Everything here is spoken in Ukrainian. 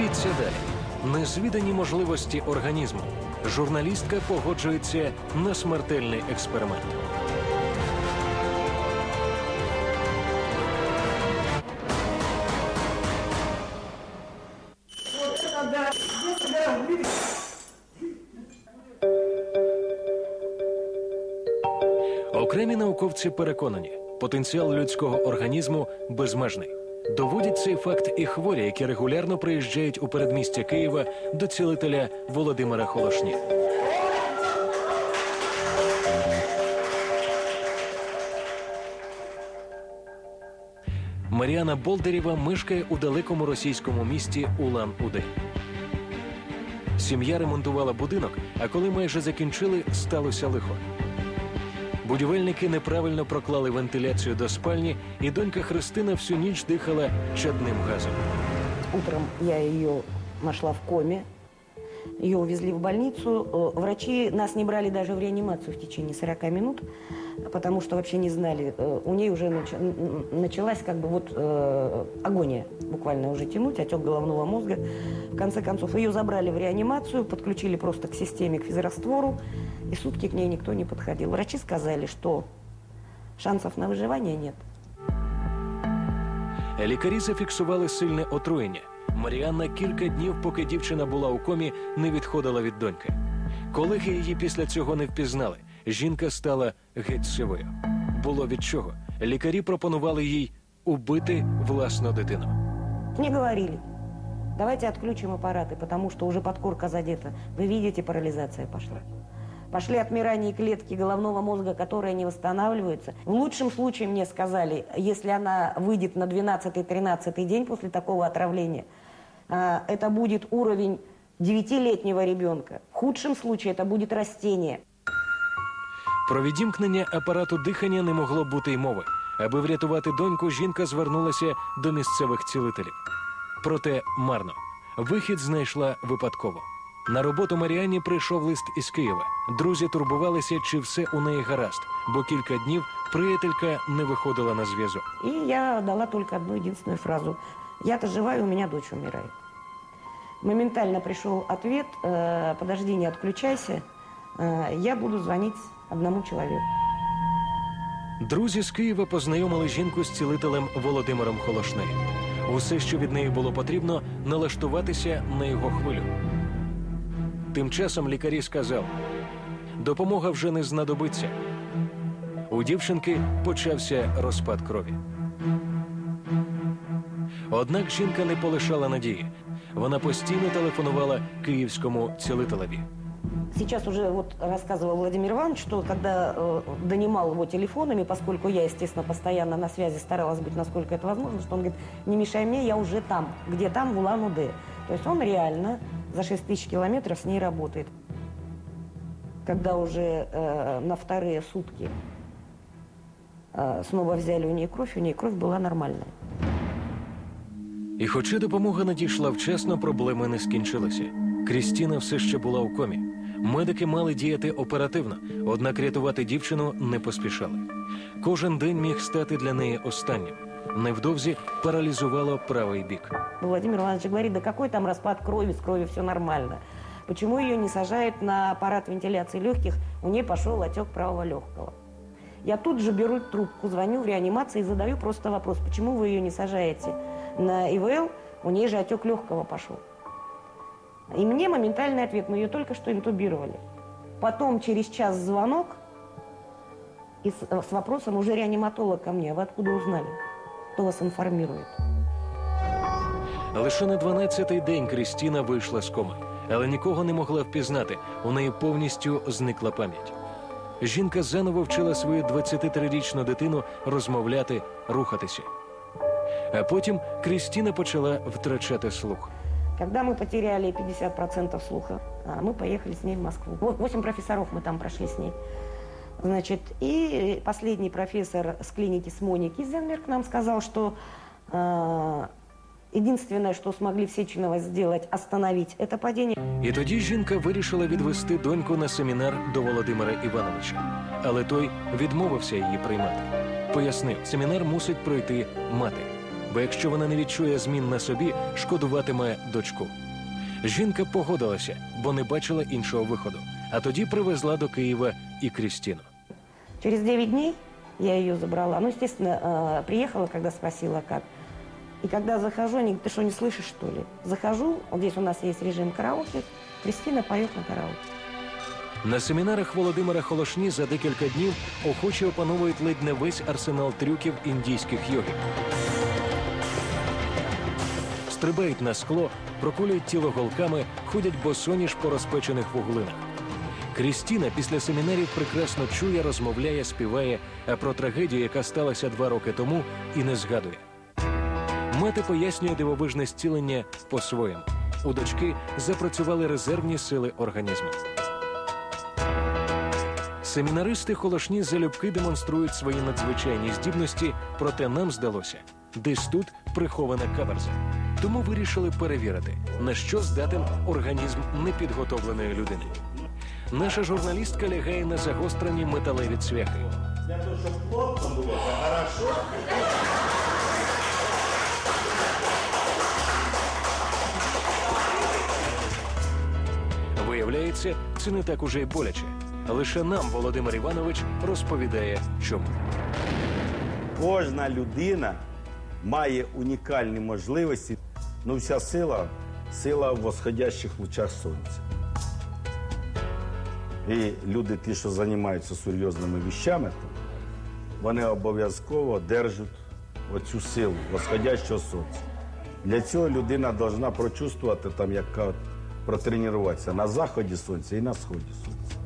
Дивіться далі. Незвідані можливості організму. Журналістка погоджується на смертельний експеримент. Окремі науковці переконані, потенціал людського організму безмежний. Доводять цей факт і хворі, які регулярно приїжджають у передмістя Києва до цілителя Володимира Холошні. Маріана Болдерєва мешкає у далекому російському місті Улан-Удэ. Сім'я ремонтувала будинок, а коли майже закінчили, сталося лихо. Будівельники неправильно проклали вентиляцію до спальні, і донька Христина всю ніч дихала чадним газом. Утром я її нашла в коме. Ее увезли в больницу. Э, Врачи нас не брали даже в реанимацию в течение 40 минут, потому что вообще не знали. Э, У нее уже нач- н- н- началась как бы вот э, агония, буквально уже тянуть, отек головного мозга. В конце концов, ее забрали в реанимацию, подключили просто к системе, к физраствору, и сутки к ней никто не подходил. Врачи сказали, что шансов на выживание нет. Лікарі зафіксували сильне отруєння. Маріанна кілька днів, поки дівчина була у комі, не відходила від доньки. Колеги її після цього не впізнали. Жінка стала геть сивою. Було від чого. Лікарі пропонували їй убити власну дитину. Мне говорили, давайте отключим аппараты, потому что уже подкорка задета. Вы видите, парализация пошла. Пошли отмирание клетки головного мозга, которые не восстанавливаются. В лучшем случае мне сказали, если она выйдет на 12-13 день после такого отравления, а, это будет уровень 9-летнего ребенка. В худшем случае это будет растение. Про відімкнення апарату дихання не могло бути й мови. Аби врятувати доньку, жінка звернулася до місцевих цілителів. Проте марно. Вихід знайшла випадково. На роботу Маріані прийшов лист із Києва. Друзі турбувалися, чи все у неї гаразд, бо кілька днів приятелька не виходила на зв'язок. И я дала только одну единственную фразу. Я-то жива, и у меня дочь умирает. Моментально пришел ответ, э, подожди, не отключайся, э, я буду звонить одному человеку. Друзі з Києва познайомили жінку з цілителем Володимиром Холошнею. Усе, що від неї було потрібно, налаштуватися на його хвилю. Тим часом лікарі сказали: допомога вже не знадобиться. У дівчинки почався розпад крові. Однак жінка не полишала надії. Вона постійно телефонувала київському цілителеві. Сейчас уже вот рассказывал Владимир Иванович, что когда э, донимал его телефонами, поскольку я, естественно, постоянно на связи старалась быть, насколько это возможно, что он говорит, не мешай мне, я уже там, где там, в Улан-Удэ. То есть он реально за 6 тысяч километров с ней работает. Когда уже э, на вторые сутки э, снова взяли у нее кровь, у нее кровь была нормальная. І хоча допомога надійшла вчасно, проблеми не скінчилися. Крістіна все ще була у комі. Медики мали діяти оперативно, однак рятувати дівчину не поспішали. Кожен день міг стати для неї останнім. Невдовзі паралізувало правий бік. Владимир Иванович говорит, да какой там распад крови, с кровью все нормально. Почему ее не сажают на аппарат вентиляции легких? У нее пошел отек правого легкого. Я тут же беру трубку, звоню в реанимацию и задаю просто вопрос, почему вы ее не сажаете на ИВЛ? У нее же отек легкого пошел. И мне моментальный ответ, мы ее только что интубировали. Потом через час звонок и с, с вопросом уже реаниматолог ко мне, вы откуда узнали? Кто вас информирует? Лише на 12-й день Крістіна вийшла з коми, але нікого не могла впізнати. У неї повністю зникла пам'ять. Жінка заново вчила свою 23-річну дитину розмовляти, рухатися. А потім Крістіна почала втрачати слух. Когда мы потеряли 50% слуха, а, мы поехали с ней в Москву. Вот Восемь профессоров мы там прошли с ней. Значит, и последний профессор с клиники Смони Кизенберг нам сказал, что э, единственное, что смогли в Сеченова сделать, остановить это падение. І тоді жінка вирішила відвести доньку на семінар до Володимира Івановича. Але той відмовився її приймати. Пояснив, семінар мусить пройти мати. бо якщо вона не відчує змін на собі, шкодуватиме дочку. Жінка погодилася, бо не бачила іншого виходу. А тоді привезла до Києва і Крістіну. Через 9 дней я ее забрала. Ну, естественно, э, приехала, когда спросила, как. И когда захожу, они говорят, ты что, не слышишь, что ли? Захожу, вот здесь у нас есть режим караоке, Кристина поет на караоке. На семінарах Володимира Холошні за декілька днів охочі опановують ледь не весь арсенал трюків індійських йогів. Стрибають на скло, проколюють тіло голками, ходять босоніж по розпечених вуглинах. Крістіна після семінарів прекрасно чує, розмовляє, співає, а про трагедію, яка сталася два роки тому, і не згадує. Мати пояснює дивовижне зцілення по-своєму. У дочки запрацювали резервні сили організму. Семінаристи холошні залюбки демонструють свої надзвичайні здібності, проте нам здалося, десь тут прихована каверза. Тому вирішили перевірити, на що здатен організм непідготовленої людини. Наша журналістка лягає на загострені металеві цвяхи. Для того, щоб плотно було, хорошо. Виявляється, це не так уже й боляче. Лише нам Володимир Іванович розповідає, чому. Кожна людина має унікальні можливості. Ну, вся сила сила в восходящих лучах сонця. І люди, ті, що займаються серйозними віщами, вони обов'язково держать оцю силу восходящого сонця. Для цього людина повинна прочувствувати, як протренуватися на заході сонця і на сході сонця.